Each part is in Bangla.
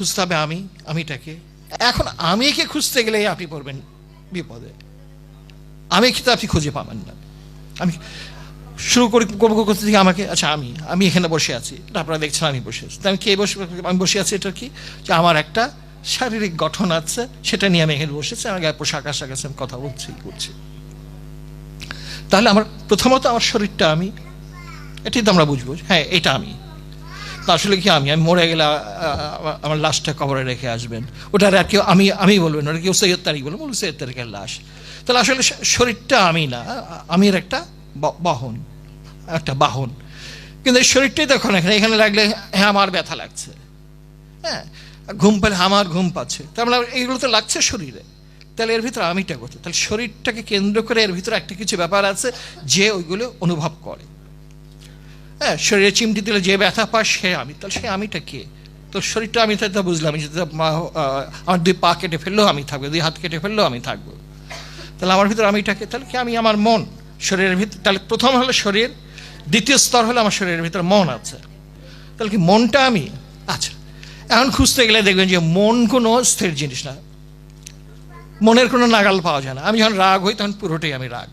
খুঁজতে হবে আমি, আমিটাকে। এখন আমিকে খুঁজতে গেলে আপনি পড়বেন বিপদে। আমি কিন্তু আপনি খুঁজে পাবেন না। আমি শুরু করি করতে থেকে আমাকে আচ্ছা আমি আমি এখানে বসে আছি। আপনারা দেখছেন আমি বসে আছি। আমি কে বসে আমি বসে আছি, এটা কি? যে আমার একটা শারীরিক গঠন আছে, সেটা নিয়ে আমি এখানে বসেছি আমার গায়ে পোশাক আশাক আছে, আমি কথা বলছি, করছি। তাহলে আমার প্রথমত আমার শরীরটা আমি, এটাই তো আমরা বুঝব। হ্যাঁ এটা আমি। তা আসলে কি আমি? আমি মরে গেলে আমার লাশটা কবরে রেখে আসবেন। ওটার আর কেউ, আমি আমি বলবেন ওটা কেউ সৈয়দ তারিখ বলবেন বলুন সৈয়দ তারিখের লাশ। তাহলে আসলে শরীরটা আমি না আমির একটা বাহন একটা বাহন। কিন্তু এই শরীরটাই দেখুন এখানে এখানে লাগলে হ্যাঁ আমার ব্যথা লাগছে। হ্যাঁ ঘুম পেলে আমার ঘুম পাচ্ছে। তার মানে এইগুলো তো লাগছে শরীরে। তাহলে এর ভিতরে আমিটা করতে তাহলে শরীরটাকে কেন্দ্র করে এর ভিতরে একটা কিছু ব্যাপার আছে, যে ওইগুলো অনুভব করে। হ্যাঁ শরীরে চিমটি দিলে যে ব্যথা পায় সে আমি। তাহলে সে আমিটা কে? তো শরীরটা আমি তো বুঝলাম যে আমার দুই পা কেটে ফেললেও আমি থাকব, দুই হাত কেটে ফেললেও আমি থাকব। তাহলে আমার ভিতরে আমিটাকে তাহলে কি আমি আমার মন? শরীরের ভিতর তাহলে প্রথম হলো শরীর, দ্বিতীয় স্তর হলো আমার শরীরের ভিতরে মন আছে। তাহলে কি মনটা আমি? আচ্ছা এখন খুঁজতে গেলে দেখবেন যে মন কোনো স্থির জিনিস না। মনের কোনো নাগাল পাওয়া যায় না। আমি যখন রাগ হই তখন পুরোটাই আমি রাগ।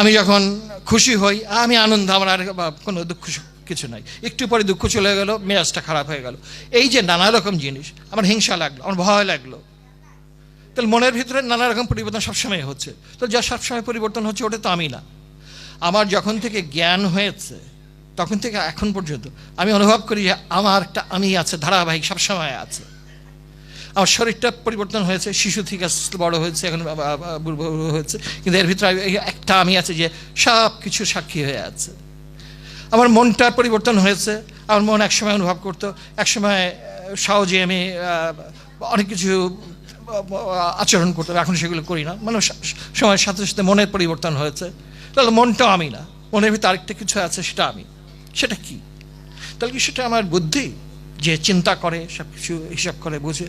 আমি যখন খুশি হই, আমি আনন্দ, আমার আর কোনো দুঃখ কিছু নাই। একটু পরে দুঃখ চলে গেল, মেজাজটা খারাপ হয়ে গেল। এই যে নানা রকম জিনিস, আমার হিংসা লাগল, আমার ভয় লাগল। তাহলে মনের ভিতরে নানা রকম পরিবর্তন সবসময় হচ্ছে। তো যা সবসময় পরিবর্তন হচ্ছে, ওটা তো আমি না। আমার যখন থেকে জ্ঞান হয়েছে, তখন থেকে এখন পর্যন্ত আমি অনুভব করি যে, আমার একটা আমি আছে, ধারাবাহিক সবসময় আছে। আমার শরীরটা পরিবর্তন হয়েছে, শিশু থেকে বড় হয়েছে, এখন হয়েছে। কিন্তু এর ভিতরে একটা আমি আছে যে সব কিছু সাক্ষী হয়ে আছে। আমার মনটার পরিবর্তন হয়েছে, আমার মন একসময় অনুভব করতো, একসময় সহজে আমি অনেক কিছু আচরণ করতো এখন সেগুলো করি না। মানে সময়ের সাথে সাথে মনের পরিবর্তন হয়েছে। তাহলে মনটাও আমি না। মনের ভিতরে আরেকটা কিছু আছে, সেটা আমি। সেটা কি? তাহলে কি সেটা আমার বুদ্ধি? যে চিন্তা করে সব কিছু হিসাব করে বুঝে।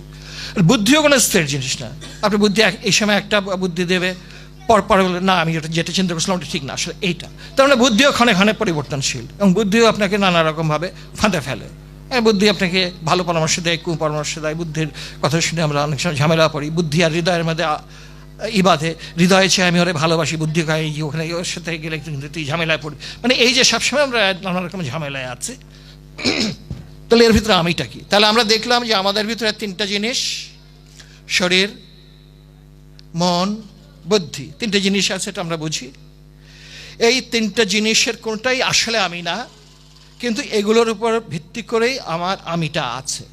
বুদ্ধিও কোনো স্থির জিনিস না। আপনি বুদ্ধি এই সময় একটা বুদ্ধি দেবে পর পরে বলে, না, আমি যেটা চিন্তা করছিলাম, ওটা ঠিক না। আসলে এইটা। তার মানে বুদ্ধিও ক্ষণে ক্ষণে পরিবর্তনশীল এবং বুদ্ধিও আপনাকে নানা রকমভাবে ফাঁদে ফেলে। বুদ্ধি আপনাকে ভালো পরামর্শ দেয়, কু পরামর্শ দেয়। বুদ্ধির কথা শুনে আমরা অনেক সময় ঝামেলা পড়ি। বুদ্ধি আর হৃদয়ের মধ্যে ই বাধে। হৃদয়ে চেয়ে আমি ওরে ভালোবাসি, বুদ্ধি খাই ওখানে ওর সাথে গেলে কিন্তু তুই ঝামেলায় পড়ি মানে এই যে সবসময় আমরা নানা রকম ঝামেলায় আছি। তাহলে এর ভিতরে আমিটা কি? তাহলে আমরা দেখলাম যে আমাদের ভিতরে তিনটা জিনিস, শরীর, মন, বুদ্ধি। তিনটে জিনিস আছে, এটা আমরা বুঝি। এই তিনটা জিনিসের কোনটাই আসলে আমি না, কিন্তু এগুলোর উপর ভিত্তি করেই আমার আমিটা আছে।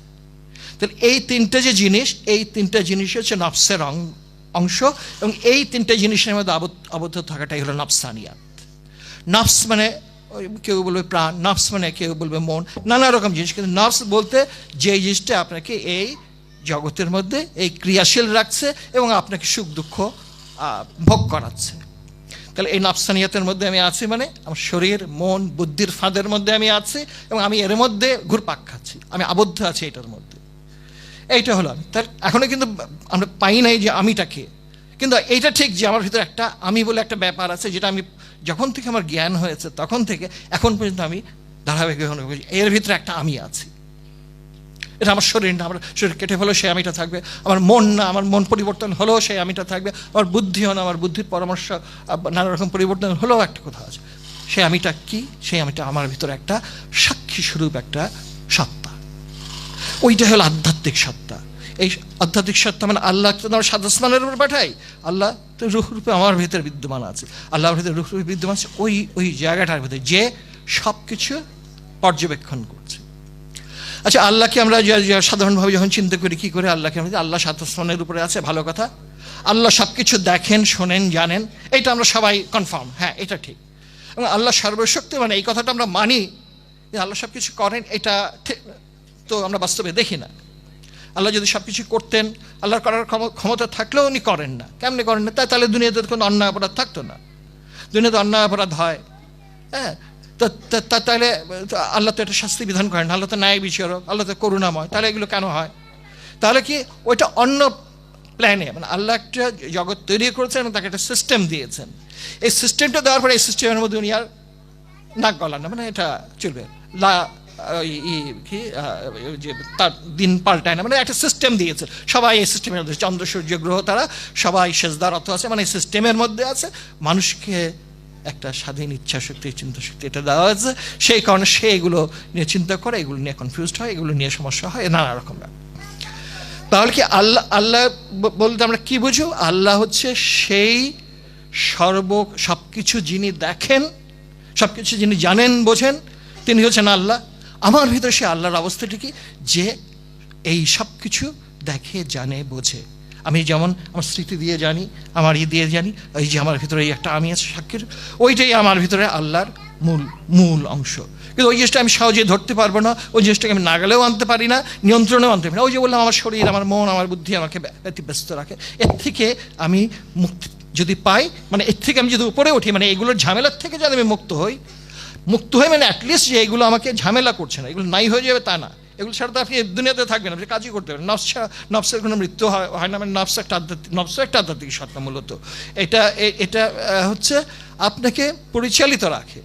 তাহলে এই তিনটে যে জিনিস, এই তিনটা জিনিস হচ্ছে নফসের অং- অংশ এবং এই তিনটে জিনিসের মধ্যে আবদ্ধ থাকাটাই হলো নফসানিয়াত। নফস মানে কেউ বলবে প্রাণ নার্ভস মানে কেউ বলবে মন, নানা রকম জিনিস। কিন্তু নার্ভস বলতে যে জিনিসটা আপনাকে এই জগতের মধ্যে এই ক্রিয়াশীল রাখছে এবং আপনাকে সুখ দুঃখ ভোগ করাচ্ছে। তাহলে এই নফসানিয়াতের মধ্যে আমি আছি মানে আমার শরীর, মন, বুদ্ধির ফাঁদের মধ্যে আমি আছি এবং আমি এর মধ্যে ঘুরপাক খাচ্ছি। আমি আবদ্ধ আছি এটার মধ্যে। এইটা হলো আমি। তার এখনও কিন্তু আমরা পাই নাই যে আমিটাকে কিন্তু এইটা ঠিক যে আমার ভিতরে একটা আমি বলে একটা ব্যাপার আছে যেটা আমি যখন থেকে আমার জ্ঞান হয়েছে তখন থেকে এখন পর্যন্ত আমি ধারাবাহিক করছি, এর ভিতরে একটা আমি আছি। এটা আমার শরীর না আমার শরীর কেটে ফেলো সে আমিটা থাকবে। আমার মন না আমার মন পরিবর্তন হলেও সেই আমিটা থাকবে। আমার বুদ্ধিও না আমার বুদ্ধির পরামর্শ নানা রকম পরিবর্তন হলেও একটা কথা আছে। সেই আমিটা কি? সেই আমিটা আমার ভিতরে একটা সাক্ষী স্বরূপ একটা সত্তা। ওইটা হলো আধ্যাত্মিক সত্তা। এই আধ্যাত্মিক সত্তা মানে আল্লাহ তো আমার সাদাসমানের উপর পাঠাই আল্লাহ তো রুহ রূপে আমার ভিতরে বিদ্যমান আছে। আল্লাহর ভিতরে রুহ রূপে বিদ্যমান আছে, ওই ওই জায়গাটার ভিতরে যে সব কিছু পর্যবেক্ষণ করছে। আচ্ছা আল্লাহকে আমরা সাধারণভাবে যখন চিন্তা করি, কী করে আল্লাহকে আমরা আল্লাহ সাতাসমানের উপরে আছে, ভালো কথা। আল্লাহ সব কিছু দেখেন, শোনেন, জানেন, এটা আমরা সবাই কনফার্ম হ্যাঁ এটা ঠিক। এবং আল্লাহ সর্বশক্তি মানে এই কথাটা আমরা মানি আল্লাহ সব কিছু করেন, এটা তো আমরা বাস্তবে দেখি না। আল্লাহ যদি সব কিছু করতেন, আল্লাহর করার ক্ষম- ক্ষমতা থাকলেও উনি করেন না। কেমনি করেন না? তাই তাহলে দুনিয়াতে কোনো অন্যায় অপরাধ থাকতো না। দুনিয়াতে অন্যায় অপরাধ হয়। হ্যাঁ? তা তাহলে আল্লাহ তো একটা শাস্তি বিধান করেন আল্লাহ তো ন্যায় বিচারক, আল্লাহ তো করুণাময়। তাহলে এগুলো কেন হয়? তাহলে কি ওইটা অন্য প্ল্যানে মানে আল্লাহ একটা জগৎ তৈরি করেছেন এবং তাকে একটা সিস্টেম দিয়েছেন। এই সিস্টেমটা দেওয়ার পরে এই সিস্টেমের মধ্যে উনি আর নাক গলান না। মানে এটা চলবে। লা কি? যে তার দিন পাল্টায় না মানে একটা সিস্টেম দিয়েছে। সবাই এই সিস্টেমের মধ্যে, চন্দ্র, সূর্য, গ্রহ, তারা সবাই সেজদারত আছে মানে সিস্টেমের মধ্যে আছে। মানুষকে একটা স্বাধীন ইচ্ছা শক্তি, চিন্তা শক্তি এটা দেওয়া হয়েছে। সেই কারণে সে এগুলো নিয়ে চিন্তা করে, এগুলো নিয়ে কনফিউজড হয়, এগুলো নিয়ে সমস্যা হয়, নানা রকম তাহলে কি আল্লাহ আল্লাহ বলতে আমরা কি বুঝো? আল্লাহ হচ্ছে সেই সর্ব সব কিছু যিনি দেখেন সব কিছু যিনি জানেন, বোঝেন, তিনি হচ্ছেন আল্লাহ। আমার ভিতরে সে আল্লাহর অবস্থাটি কি? যে এই সব কিছু দেখে, জানে, বোঝে। আমি যেমন আমার স্মৃতি দিয়ে জানি, আমার ই দিয়ে জানি, এই যে আমার ভিতরে এই একটা আমি আছে সাক্ষীর, ওইটাই আমার ভিতরে আল্লাহর মূল মূল অংশ। কিন্তু ওই জিনিসটা আমি সহজে ধরতে পারব না, ওই জিনিসটাকে আমি নাগালেও আনতে পারি না, নিয়ন্ত্রণেও আনতে পারি না। ওই যে বললাম, আমার শরীর, আমার মন, আমার বুদ্ধি আমাকে ব্য- ব্যতিব্যস্ত রাখে। এর থেকে আমি মুক্তি, যদি পাই মানে এর থেকে আমি যদি উপরে উঠি মানে এগুলোর ঝামেলার থেকে যদি আমি মুক্ত হই মুক্ত হয়ে মানে অ্যাটলিস্ট যে এগুলো আমাকে ঝামেলা করছে না। এগুলো নাই হয়ে যাবে তা না। এগুলো ছাড়া তো আপনি দুনিয়াতে থাকবেন আপনি কাজই করতে পারেন নফস নফসের কোনো মৃত্যু হয় না মানে নফস একটা আধ্যাত্মিক নফস একটা আধ্যাত্মিক সত্তা মূলত। এটা এটা হচ্ছে আপনাকে পরিচালিত রাখে।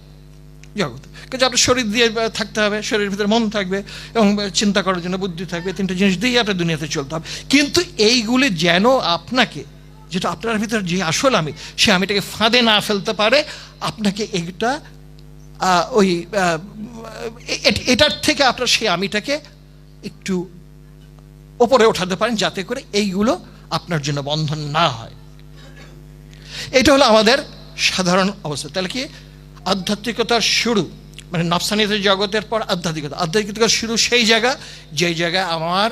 জগৎ। কিন্তু আপনার শরীর দিয়ে থাকতে হবে, শরীরের ভিতরে মন থাকবে এবং চিন্তা করার জন্য বুদ্ধি থাকবে তিনটে জিনিস দিয়েই আপনার দুনিয়াতে চলতে হবে। কিন্তু এইগুলি যেন আপনাকে, যেটা আপনার ভিতরে যে আসল আমি, সে আমিটাকে ফাঁদে না ফেলতে পারে, আপনাকে এটা ওই এটার থেকে আপনার সেই আমিটাকে একটু ওপরে ওঠাতে পারেন যাতে করে এইগুলো আপনার জন্য বন্ধন না হয়। এটা হলো আমাদের সাধারণ অবস্থা। তাহলে কি? আধ্যাত্মিকতার শুরু মানে নফসানিত জগতের পর আধ্যাত্মিকতা। আধ্যাত্মিকতার শুরু সেই জায়গা, যেই জায়গায় আমার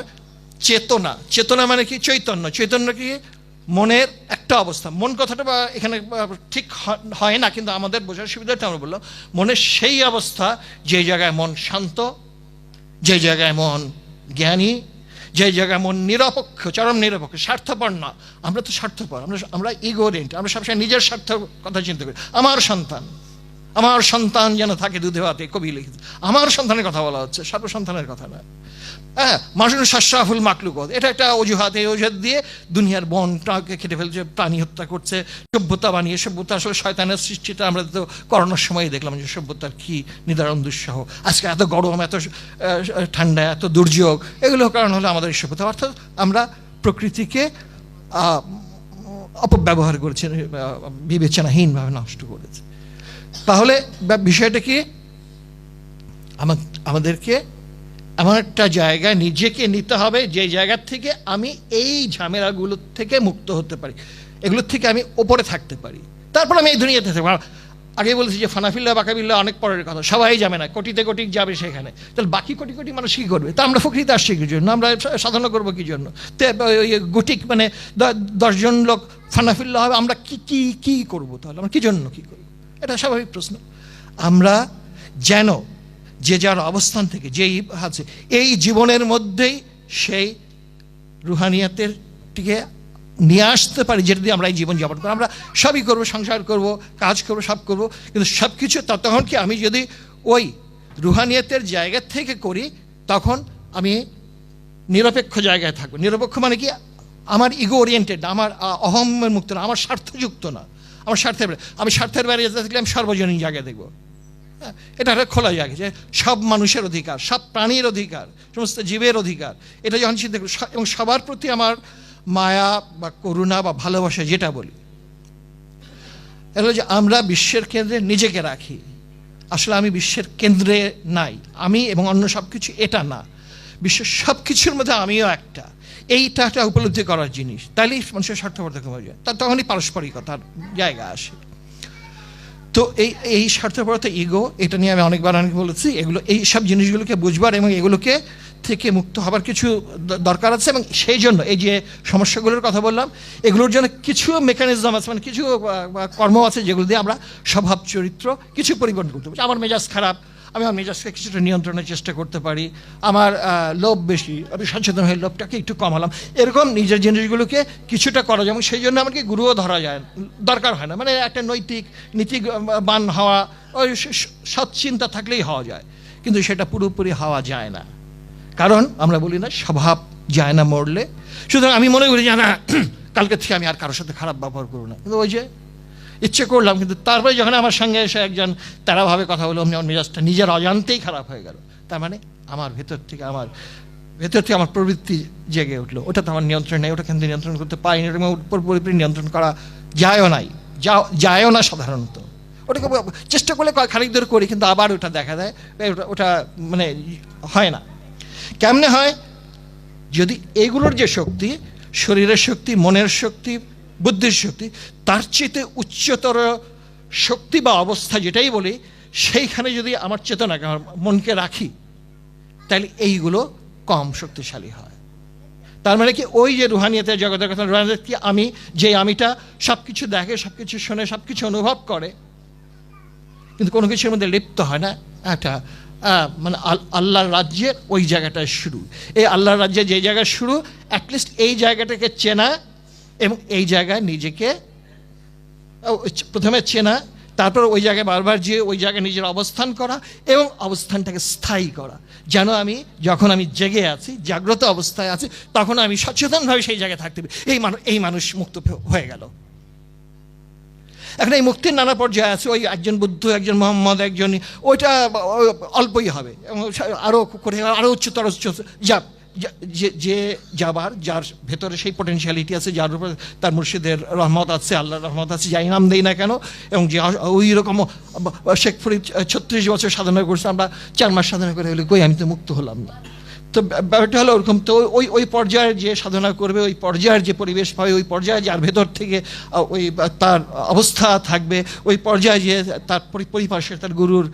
চেতনা। চেতনা মানে কি? চৈতন্য। চৈতন্য কি? মনের একটা অবস্থা। মন কথাটা বা এখানে ঠিক হয় না, কিন্তু আমাদের বোঝার সুবিধাটা আমরা বললাম, মনের সেই অবস্থা যে জায়গায় মন শান্ত, যে জায়গায় মন জ্ঞানী, যে জায়গায় মন নিরপেক্ষ, চরম নিরপেক্ষ, স্বার্থপর না। আমরা তো স্বার্থপর, আমরা আমরা ইগোরেন্ট আমরা সবসময় নিজের স্বার্থ কথা চিন্তা করি। আমার সন্তান আমার সন্তান যেন থাকে দুধে ভাতে, কবি লিখিত আমার সন্তানের কথা বলা হচ্ছে সর্ব সন্তানের কথা না হ্যাঁ মানুষের শাসাফুল মাকলুক এটা একটা অজুহাত এই অজুহাত দিয়ে দুনিয়ার বনটাকে খেটে ফেলছে, প্রাণী হত্যা করছে, সভ্যতা বানিয়ে, সভ্যতা আসলে শয়তানের সৃষ্টিটা আমরা তো করোনার সময় দেখলাম যে সভ্যতার কি নিদারণ দুঃসহ। আজকে এত গরম, এত ঠান্ডা, এত দুর্যোগ, এগুলো কারণ হলো আমাদের সভ্যতা। অর্থাৎ আমরা প্রকৃতিকে অপব্যবহার করেছে বিবেচনাহীনভাবে নষ্ট করেছে। তাহলে বিষয়টা কি? আমা- আমাদেরকে এমন একটা জায়গায় নিজেকে নিতে হবে যে জায়গার থেকে আমি এই ঝামেলাগুলোর থেকে মুক্ত হতে পারি। এগুলোর থেকে আমি ওপরে থাকতে পারি। তারপর আমি এই দুনিয়াতে থাকব। আগে বলেছি যে ফানাফিল্লা বাকাবিল্লা অনেক পরের কথা। সবাই যাবে না, কোটিতে কোটি যাবে সেখানে। তাহলে বাকি কোটি কোটি মানুষ কী করবে? তা আমরা ফকরিতে আসছি কি জন্য? আমরা সাধনা করব কি জন্য? গুটিক মানে দশজন লোক ফানাফিল্লা হবে, আমরা কি কি, কী করব তাহলে? আমরা কী জন্য কি করব? এটা স্বাভাবিক প্রশ্ন। আমরা যেন যে যার অবস্থান থেকে, যেই আছে, এই জীবনের মধ্যেই সেই রুহানিয়াতের টিকে নিয়ে আসতে পারি, যেটা দিয়ে আমরা এই জীবন যাপন করব। আমরা সবই করব, সংসার করব, কাজ করব, সব করব, কিন্তু সব কিছু তখন কি আমি যদি ওই রুহানিয়াতের জায়গা থেকে করি, তখন আমি নিরপেক্ষ জায়গায় থাকব। নিরপেক্ষ মানে কি? আমার ইগো ওরিয়েন্টেড আমার অহমের মুক্ত না, আমার স্বার্থযুক্ত না। আমার স্বার্থের আমি স্বার্থের বাইরে যেতে থাকলে আমি সর্বজনীন জায়গায় দেখব। হ্যাঁ, এটা একটা খোলা জায়গা যে সব মানুষের অধিকার সব প্রাণীর অধিকার সমস্ত জীবের অধিকার এটা যখন চিন্তা করি এবং সবার প্রতি আমার মায়া বা করুণা বা ভালোবাসা যেটা বলি এটা যে আমরা বিশ্বের কেন্দ্রে নিজেকে রাখি। আসলে আমি বিশ্বের কেন্দ্রে নাই আমি এবং অন্য সব কিছু এটা না। বিশ্বের সব কিছুর মধ্যে আমিও একটা। এইটা একটা উপলব্ধি করার জিনিস। তাইলেই মানুষের স্বার্থপরতা কমে যায়। তার তখনই পারস্পরিকতার জায়গা আসে। তো এই এই স্বার্থপরতা ইগো এটা নিয়ে আমি অনেকবার অনেক বলেছি, এগুলো, এই সব জিনিসগুলোকে বুঝবার এবং এগুলোকে থেকে মুক্ত হবার কিছু দরকার আছে এবং সেই জন্য এই যে সমস্যাগুলোর কথা বললাম, এগুলোর জন্য কিছু মেকানিজম আছে মানে কিছু কর্ম আছে যেগুলো দিয়ে আমরা স্বভাব চরিত্র কিছু পরিবর্তন করতে পারি। আমার মেজাজ খারাপ আমি আমার মেজাজকে কিছুটা নিয়ন্ত্রণের চেষ্টা করতে পারি। আমার লোভ বেশি। আমি সচেতন হয়ে লোভটাকে একটু কমালাম। এরকম নিজের জিনিসগুলোকে কিছুটা করা এবং সেই জন্য আমাকে গুরুও ধরা যায়। দরকার হয় না। মানে একটা নৈতিক নীতিবান হওয়া, ওই স- স- সৎ চিন্তা থাকলেই হওয়া যায়। কিন্তু সেটা পুরোপুরি হওয়া যায় না। কারণ আমরা বলি না, স্বভাব যায় না মরলে। সুতরাং আমি মনে করি যে, না, কালকে থেকে আমি আর কারোর সাথে খারাপ ব্যবহার করব না। কিন্তু ওই যে ইচ্ছে করলাম, কিন্তু তারপরে যখন আমার সঙ্গে এসে একজন তারাভাবে কথা বলল আমার মেজাজটা নিজের অজান্তেই খারাপ হয়ে গেল। তার মানে আমার ভেতর থেকে আমার, ভেতর থেকে আমার প্রবৃত্তি জেগে উঠল। ওটা তো আমার নিয়ন্ত্রণ নেই, ওটা কিন্তু নিয়ন্ত্রণ করতে পারিনি ওটা পুরোপুরি নিয়ন্ত্রণ করা যায়ও নাই যায়ও না সাধারণত। ওটাকে চেষ্টা করলে খানিক দূর করি, কিন্তু আবার ওটা দেখা দেয় ওটা মানে হয় না। কেমনে হয়? যদি এগুলোর যে শক্তি, শরীরের শক্তি, মনের শক্তি, বুদ্ধির শক্তি তার চেয়ে উচ্চতর শক্তি বা অবস্থা যেটাই বলি, সেইখানে যদি আমার চেতনাকে আমার মনকে রাখি, তাহলে এইগুলো কম শক্তিশালী হয়। তার মানে কি, ওই যে রুহানিয়তের জগতের কথা, রুহানিয়ত কি আমি, যে আমিটা সব কিছু দেখে সব কিছু শোনে সব কিছু অনুভব করে, কিন্তু কোনো কিছুর মধ্যে লিপ্ত হয় না। একটা মানে আল- আল্লাহর রাজ্যের ওই জায়গাটায় শুরু। এই আল্লাহর রাজ্যে যে জায়গায় শুরু অ্যাটলিস্ট এই জায়গাটাকে চেনা এবং এই জায়গায় নিজেকে প্রথমে চেনা, তারপর ওই জায়গায় বারবার যেয়ে ওই জায়গায় নিজের অবস্থান করা এবং অবস্থানটাকে স্থায়ী করা। যেন আমি যখন আমি জেগে আছি, জাগ্রত অবস্থায় আছি, তখন আমি সচেতনভাবে সেই জায়গায় থাকতে এই মানুষ এই মানুষ মুক্ত হয়ে গেল। এখন এই মুক্তির নানা পর্যায়ে আছে, ওই একজন বুদ্ধ, একজন মোহাম্মদ, একজন, ওইটা অল্পই হবে। এবং আরও করে আরও উচ্চতর উচ্চ যা যা- যে যাবার, যার ভেতরে সেই পটেনশিয়ালিটি আছে, যার উপরে তার মুর্শিদের রহমত আছে, আল্লাহর রহমত আছে, যাই নাম দেই না কেন, এবং যে ওই রকম শেখ ফরিদ ছত্রিশ বছর সাধনা করছে, আমরা চার মাস সাধনা করে হলে কই, আমি তো মুক্ত হলাম না। তো ব্যাপারটা হলো ওরকম, তো ওই ওই পর্যায়ের যে সাধনা করবে, ওই পর্যায়ের যে পরিবেশ পাবে, ওই পর্যায়ে যার ভেতর থেকে ওই তার অবস্থা থাকবে, ওই পর্যায়ে যে তার পরি- পরিপার্শ্বে তার গুরুর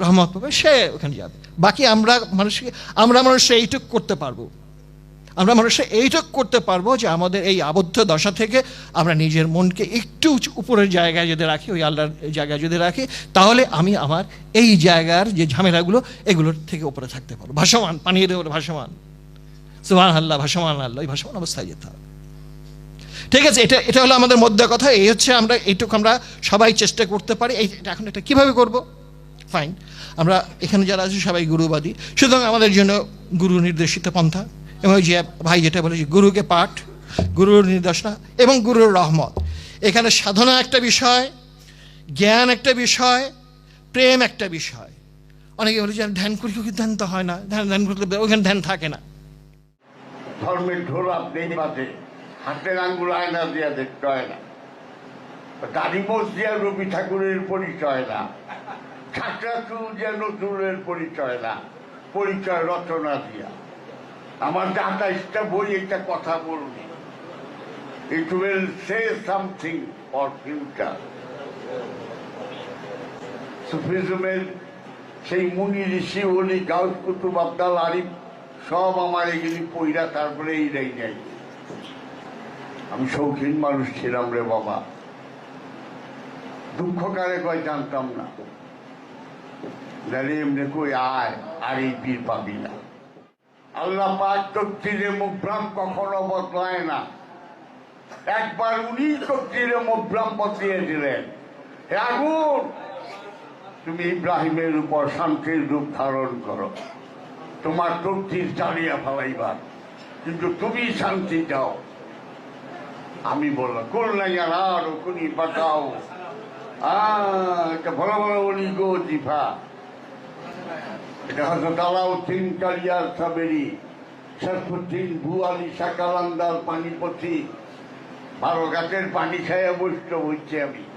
রহমত পাবে, সে ওখানে যাবে। বাকি আমরা মানুষকে, আমরা মানুষ এইটুক করতে পারব। আমরা মানুষে এইটুক করতে পারব যে আমাদের এই আবদ্ধ দশা থেকে আমরা নিজের মনকে একটু উপরের জায়গায় যদি রাখি, ওই আল্লাহর জায়গায় যদি রাখি, তাহলে আমি আমার এই জায়গার যে ঝামেলাগুলো, এগুলোর থেকে উপরে থাকতে পারব। ভাসমান পানির ভাসমান। সুহান আল্লাহ ভাসমান আল্লাহ এই ভাসমান অবস্থায় যেতে হবে। ঠিক আছে, এটা এটা হলো আমাদের মধ্যে কথা। এই হচ্ছে আমরা, এইটুকু আমরা সবাই চেষ্টা করতে পারি। এই এখন এটা কীভাবে করব? ফাইন আমরা এখানে যারা আছি সবাই গুরুবাদী। সুতরাং আমাদের জন্য গুরু নির্দেশিত পন্থা এবং যে ভাই যেটা বলেছি গুরুকে পাঠ, গুরুর নির্দেশনা এবং গুরুর রহমত। এখানে সাধনা একটা বিষয়, জ্ঞান একটা বিষয়, প্রেম একটা বিষয়। অনেকে বলে যে ধ্যান করি কিন্তু ধ্যান তো হয় না, ধ্যান ধ্যান করতে ওখানে ধ্যান থাকে না। ধর্মের ঢোল আপনি বাজে, হাতের আঙ্গুল আয়না দিয়া দেখতে হয় না। দাড়ি দিয়া রবি ঠাকুরের পরিচয় না। চুল দিয়া নজরুলের পরিচয় না, পরিচয় রচনা দিয়া। আমার যে আঠাইশটা বই একটা কথা বলবি it will say something for future সুফিজমের সেই মুনি ঋষি অলি গাউস কুতুব আব্দাল আরিফ, সব আমার এগুলি পইরা তারপরে এই রাই যাই আমি শৌখিন মানুষ ছিলাম রে বাবা। দুঃখ কারে কয় জানতাম না। দাঁড়িয়ে এমনি আয় আর এই পীর পাবি না। আল্লাহ পাক তক্তিরে মুভ্রাম কখনো বদলায় না। একবার উনি তক্তিরে মুভ্রাম বদলিয়ে দিলেন। হে আগুন, তুমি ইব্রাহিমের উপর শান্তির রূপ ধারণ করো। তোমার তক্তির জ্বালিয়া ফেলাইবার কিন্তু তুমি শান্তি দাও। আমি বললাম কল্যাণ আর কোনি বাঁকাও আহ, এটা ভালো গো এটা হয়তো কালিয়ার ভুয়ালি পানিপথি। বারো গাছের পানি খাইয়া বসতে হচ্ছে আমি।